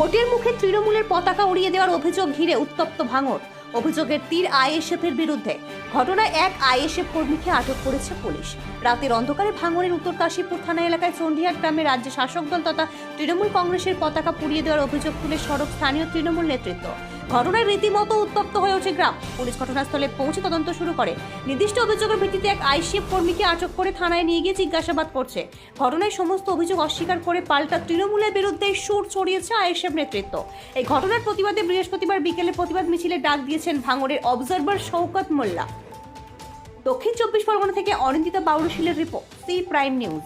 ভোটের মুখে তৃণমূলের পতাকা উড়িয়ে দেওয়ার অভিযোগ ঘিরে উত্তপ্ত ভাঙর অভিযোগের তীর আইএসএফের বিরুদ্ধে। ঘটনায় এক আইএসএফ কর্মীকে আটক করেছে পুলিশ। রাতের অন্ধকারে ভাঙরের উত্তর কাশীপুর থানা এলাকায় চন্ডিহাট গ্রামে রাজ্য শাসক দল তথা তৃণমূল কংগ্রেসের পতাকা পুড়িয়ে দেওয়ার অভিযোগ তুলে সড়ক স্থানীয় তৃণমূল নেতৃত্ব। ঘটনায় রীতিমতো উত্তপ্ত হয়ে ওঠে গ্রাম। পুলিশ ঘটনাস্থলে পৌঁছে তদন্ত শুরু করে। নির্দিষ্ট অভিযোগের ভিত্তিতে এক আইসিএফ কর্মীকে আটক করে থানায় নিয়ে গিয়ে জিজ্ঞাসাবাদ করছে। ঘটনায় সমস্ত অভিযোগ অস্বীকার করে পাল্টা তৃণমূলের বিরুদ্ধে সুর ছড়িয়েছে আইএসএফ নেতৃত্ব। এই ঘটনার প্রতিবাদে বৃহস্পতিবার বিকেলে প্রতিবাদ মিছিলে ডাক দিয়েছেন ভাঙড়ের অবজারভার শওকত মোল্লা। দক্ষিণ চব্বিশ পরগনা থেকে অনিন্দিতা বাউরশিলের রিপোর্ট, সি প্রাইম নিউজ।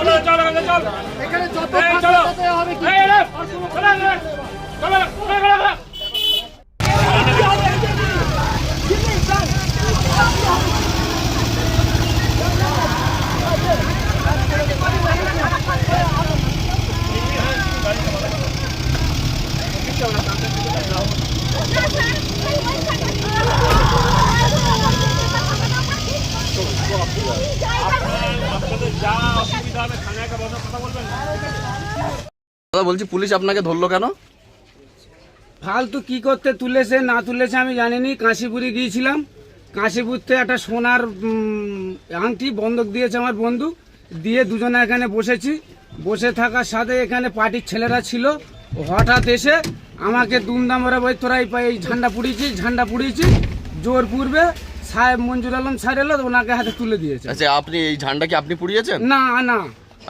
চলো চলো চলো এখানে যত চলো। হবে কি? চলো, চলো, চলো, চলো, চলো, চলো। দাদা বলছি পুলিশ আপনাকে ধরলো কেন? ফালতু কি করতে তুলেছে না তুলেছে আমি জানিনি। কাশীপুরে গিয়েছিলাম। কাশীপুরতে একটা সোনার আংটি বন্ধক দিয়েছে আমার বন্ধু। দিয়ে দুজনে এখানে বসেছি। বসে থাকার সাথে এখানে পার্টির ছেলেরা ছিল। হঠাৎ এসে আমাকে দুমদাম ওরা বই তোরা এই এই ঝান্ডা পুড়িয়েছি ঝান্ডা পুড়িয়েছি জোর পূর্বে সাহেব মঞ্জুর আলম স্যার এলো ওনাকে হাতে তুলে দিয়েছে। আচ্ছা আপনি এই ঝান্ডা কি আপনি পুড়িয়েছেন? না না।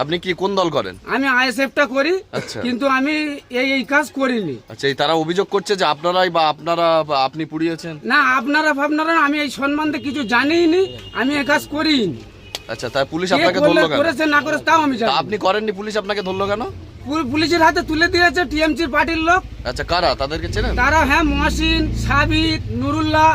আপনি কি কোন দল করেন? আমি আইএসএফটা করি আচ্ছা। কিন্তু আমি এই এই কাজ করিনি। আচ্ছা এই তারা অভিযোগ করছে যে আপনারাই বা আপনারা আপনি পুড়িয়েছেন? না আপনারা ভাবনারা আমি এই সম্বন্ধে কিছু জানিই নি আমি এ কাজ করিনি আচ্ছা তাই পুলিশ আপনাকে ধরলো কেন? করেছে না করেছে তাও আমি জানি আপনি করেননি পুলিশ আপনাকে ধরলো কেন? পুলিশের হাতে তুলে দিয়েছে টিএমসির পার্টির লোক। আচ্ছা কারা? তাদেরকে চেনেন? তারা হ্যাঁ মহসিন সাবিত নুরুল্লাহ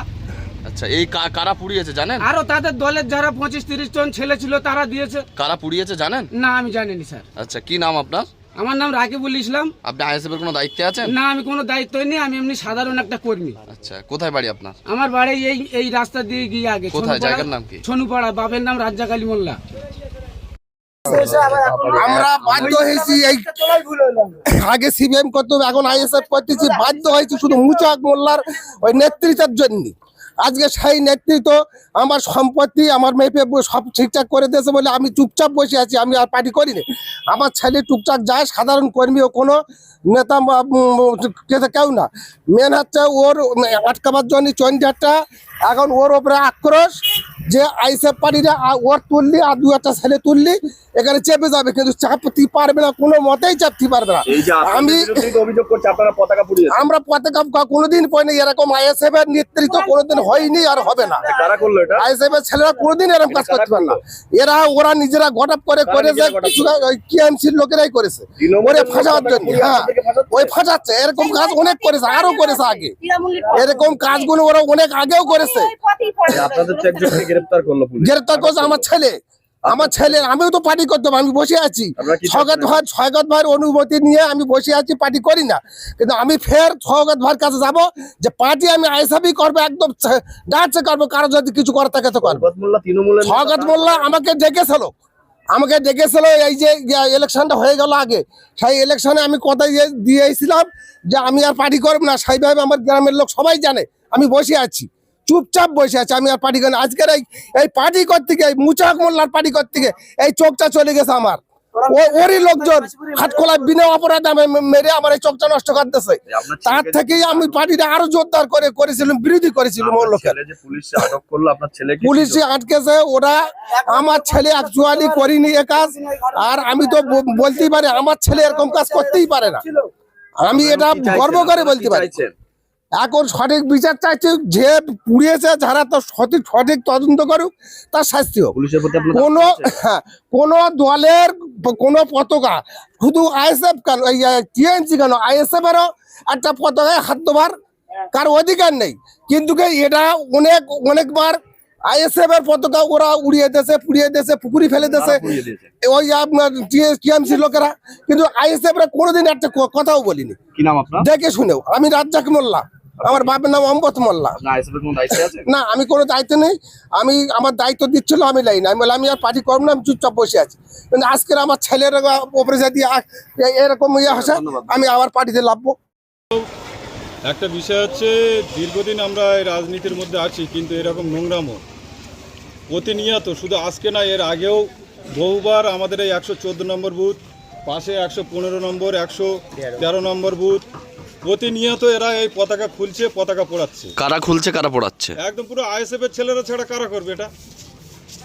আচ্ছা এই কা- কারা পুড়িয়েছে জানেন? আরও তাদের দলের যারা পঁচিশ তিরিশ জন ছেলে ছিল তারা দিয়েছে। কারা পুড়িয়েছে জানেন? না আমি জানিনি স্যার। আচ্ছা কি নাম আপনার? আমার নাম রাকিবুল ইসলাম। আপনি আইএসএফ এর কোনো দায়িত্বে আছেন? না আমি কোনো দায়িত্ব নেই আমি এমনি সাধারণ একটা কর্মী। আচ্ছা কোথায় বাড়ি আপনার? আমার বাড়ি এই এই রাস্তা দিয়ে গিয়ে আগে কোথায়? ছনুপাড়া- জায়গার নাম কি? ছনুপাড়া বাপের নাম রাজ্জাক আলী মোল্লা। আমরা বাধ্য হয়েছি এই আগে সিবিএম করতে হবে এখন আইএসএফ করতেছি বাধ্য হয়েছি শুধু মুচাক মোল্লার ওই নেতৃত্বের জন্য। আজকে সেই নেতৃত্ব আমার সম্পত্তি, আমার মেপে সব ঠিকঠাক করে দিয়েছে বলে আমি চুপচাপ বসে আছি, আমি আর পার্টি করিনি। আমার ছেলে টুকটাক যায়, সাধারণ কর্মী ও কোনো নেতা কেউ না। মেন হচ্ছে ওর আটকাবার জন্য চন্ডারটা এখন ওর ওপরে আক্রোশ যে আইসেফ পার্টিরা ওর তুললি আর দু একটা ছেলে তুললি এখানে চেপে যাবে কিন্তু চাপতে পারবে না কোনো মতেই চাপতে পারবে না। যে আমি অভিযোগ করছে আপনারা পতাকা পুড়িয়েছেন। আমরা পতাকা কোনোদিন পাইনি এরকম আইএসএফ এর নেতৃত্ব কোনোদিন হয়নি আর হবে না। কারা করল এটা? আইএসএফ এর ছেলেরা কোনোদিন এরকম কাজ করতে পারে না। এরা ওরা নিজেরা গটাপ করে কারা গট কিছু কিএমসির লোকেরাই করেছে। ওরে লোক ফাঁসাবার জন্য হ্যাঁ। ওই ফাঁসাচ্ছে এরকম কাজ অনেক করেছে আরও করেছে আগে। এরকম কাজগুলো ওরা অনেক আগেও করেছে। আপনাদের গ্রেফতার করল করছে আমার ছেলে। আমার ছেলে আমিও তো পার্টি করতাম আমি বসে আছি। চাচ্ছেন? ভাই স্বগত ভাইয়ের অনুমতি নিয়ে আমি বসে আছি পার্টি করি না। কিন্তু আমি ফের স্বগত ভাইয়ের কাছে যাব যে পার্টি আমি আইসাবি করব একদম ডান্সে করব কারও যদি কিছু করে থাকে তো করব। শওকত মোল্লা আমাকে ডেকেছিল। আমাকে ডেকেছিল এই যে ইলেকশনটা হয়ে গেল আগে। সেই ইলেকশনে আমি কথা দিয়ে দিয়েছিলাম যে আমি আর পার্টি করব না। সেইভাবে আমার গ্রামের লোক সবাই জানে আমি বসে আছি। চুপচাপ বসে আছে আমি আর পার্টি করি। আজকের এই এই পার্টি করতে গিয়ে এই মুচাক মোল্লার পার্টি করতে গিয়ে এই চোখটা চলে গেছে আমার। ওরই লোকজন হাটখোলা বিনা অপরাধ আমি মেরে আমার এই চোখটা নষ্ট করতেছে। তার থেকেই আমি পার্টিটা আরও জোরদার করে করেছিলাম বিরোধী করেছিলাম ওর লোকের। ছেলে পুলিশ আটকেছে ওরা আমার ছেলে অ্যাকচুয়ালি করিনি এ কাজ। আর আমি তো বলতেই পারি আমার ছেলে এরকম কাজ করতেই পারে না। আমি এটা গর্ব করে বলতে পারি? এখন সঠিক বিচার চাইছে যে পুড়িয়েছে যারা তো সঠিক সঠিক তদন্ত করুক তার শাস্তি হোক। আপনার কোনো হ্যাঁ, কোনো দলের কোনো পতাকা শুধু আইএসএফ কেন টিএনসি কেন আইএসএফ এরও একটা পতাকায় হাত দেবার কার অধিকার নেই। কিন্তু এটা অনেক অনেকবার আইএসএফ এর পতাকা ওরা উড়িয়ে দেশে পুড়িয়ে দেশে পুকুরি ফেলে দিয়েছে ওই আপনার টিএমসি লোকেরা। কিন্তু আইএসএফ রা কোনোদিন একটা কথাও বলিনি। দেখে শুনেও আমি রাজ্জাক মোল্লা। আমার বাপের নাম অম্বত মোল্লা। না আইএসএফ এর কোনো দায়িত্বে আছে না আমি কোনো দায়িত্ব নেই। আমি আমার দায়িত্ব দিচ্ছিল আমি লাইন আমি বলে আমি আর পার্টি করব না আমি চুপচাপ বসে আছি। কিন্তু আজকের আমার ছেলের ওপরে যদি এরকম ইয়ে আসে আমি আবার পার্টিতে লাভবো। একটা বিষয় হচ্ছে দীর্ঘদিন আমরা এই রাজনীতির মধ্যে আছি কিন্তু এরকম নোংরামো। প্রতিনিয়ত শুধু আজকে না এর আগেও বহুবার আমাদের এই একশো চোদ্দ নম্বর বুথ পাশে একশো পনেরো নম্বর একশো তেরো নম্বর বুথ প্রতিনিয়ত এরা এই পতাকা খুলছে পতাকা পোড়াচ্ছে। কারা খুলছে কারা পড়াচ্ছে? একদম পুরো আইএসএফ এর ছেলেরা ছাড়া কারা করবে এটা?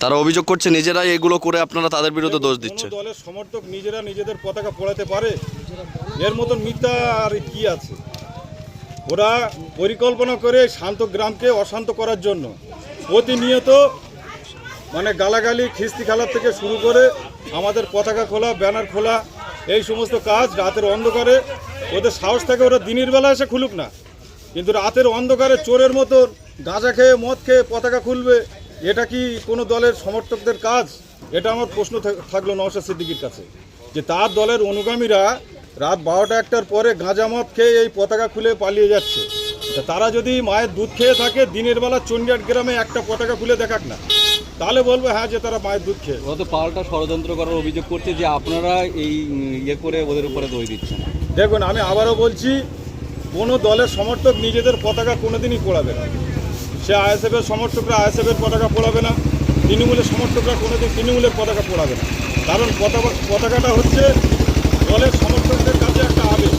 তারা অভিযোগ করছে নিজেরাই এগুলো করে আপনারা তাদের বিরুদ্ধে দোষ দিচ্ছে। কোনো দলের সমর্থক নিজেরা নিজেদের পতাকা পোড়াতে পারে? এর মতন মিথ্যা আর কি আছে? ওরা পরিকল্পনা করে শান্ত গ্রামকে অশান্ত করার জন্য প্রতিনিয়ত মানে গালাগালি খিস্তি খেলার থেকে শুরু করে আমাদের পতাকা খোলা ব্যানার খোলা এই সমস্ত কাজ রাতের অন্ধকারে, ওদের সাহস থাকে ওরা দিনের বেলা এসে খুলুক না। কিন্তু রাতের অন্ধকারে চোরের মতন গাঁজা খেয়ে, মদ খেয়ে পতাকা খুলবে, এটা কি কোনো দলের সমর্থকদের কাজ? এটা আমার প্রশ্ন থাক- থাকল নওশাদ সিদ্দিকির কাছে, যে তার দলের অনুগামীরা রাত বারোটা একটার পরে গাঁজা, মদ খেয়ে এই পতাকা খুলে পালিয়ে যাচ্ছে। তারা যদি মায়ের দুধ খেয়ে থাকে, দিনের বেলা চন্ডিয়াট গ্রামে একটা পতাকা খুলে দেখাক না। তাহলে বলবে হ্যাঁ যে তারা মায়ের দুধ খেয়ে। গত পাল্টা ষড়যন্ত্র করার অভিযোগ করছে যে আপনারা এই ইয়ে করে ওদের উপরে দই দিচ্ছেন। দেখুন আমি আবারও বলছি কোনো দলের সমর্থক নিজেদের পতাকা কোনোদিনই পোড়াবে না। সে আইএসএফের সমর্থকরা আইএসএফের পতাকা পোড়াবে না তৃণমূলের সমর্থকরা কোনোদিন তৃণমূলের পতাকা পোড়াবে না। কারণ পতাকা পতাকাটা হচ্ছে দলের সমর্থকদের কাছে একটা আবেগ।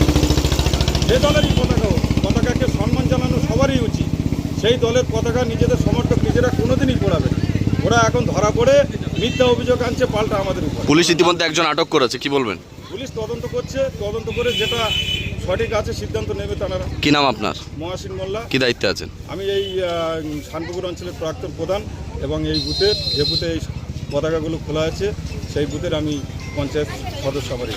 যে দলেরই পতাকা হোক পতাকাকে সম্মান জানানো সবারই উচিত। সেই দলের পতাকা নিজেদের সমর্থক নিজেরা কোনোদিনই পোড়াবে না। ওরা এখন ধরা পড়ে মিথ্যা অভিযোগ আনছে পাল্টা আমাদের উপর। পুলিশ ইতিমধ্যে একজন আটক করেছে কি বলবেন? পুলিশ তদন্ত করছে তদন্ত করে যেটা সঠিক আছে সিদ্ধান্ত নেবে তারা। কি নাম আপনার? মহাসিন মোল্লা। কি দায়িত্বে আছেন? আমি এই শানপুকুর অঞ্চলের প্রাক্তন প্রধান এবং এই বুথের যে বুথে এই পতাকাগুলো খোলা আছে সেই বুথের আমি পঞ্চায়েত সদস্য আমার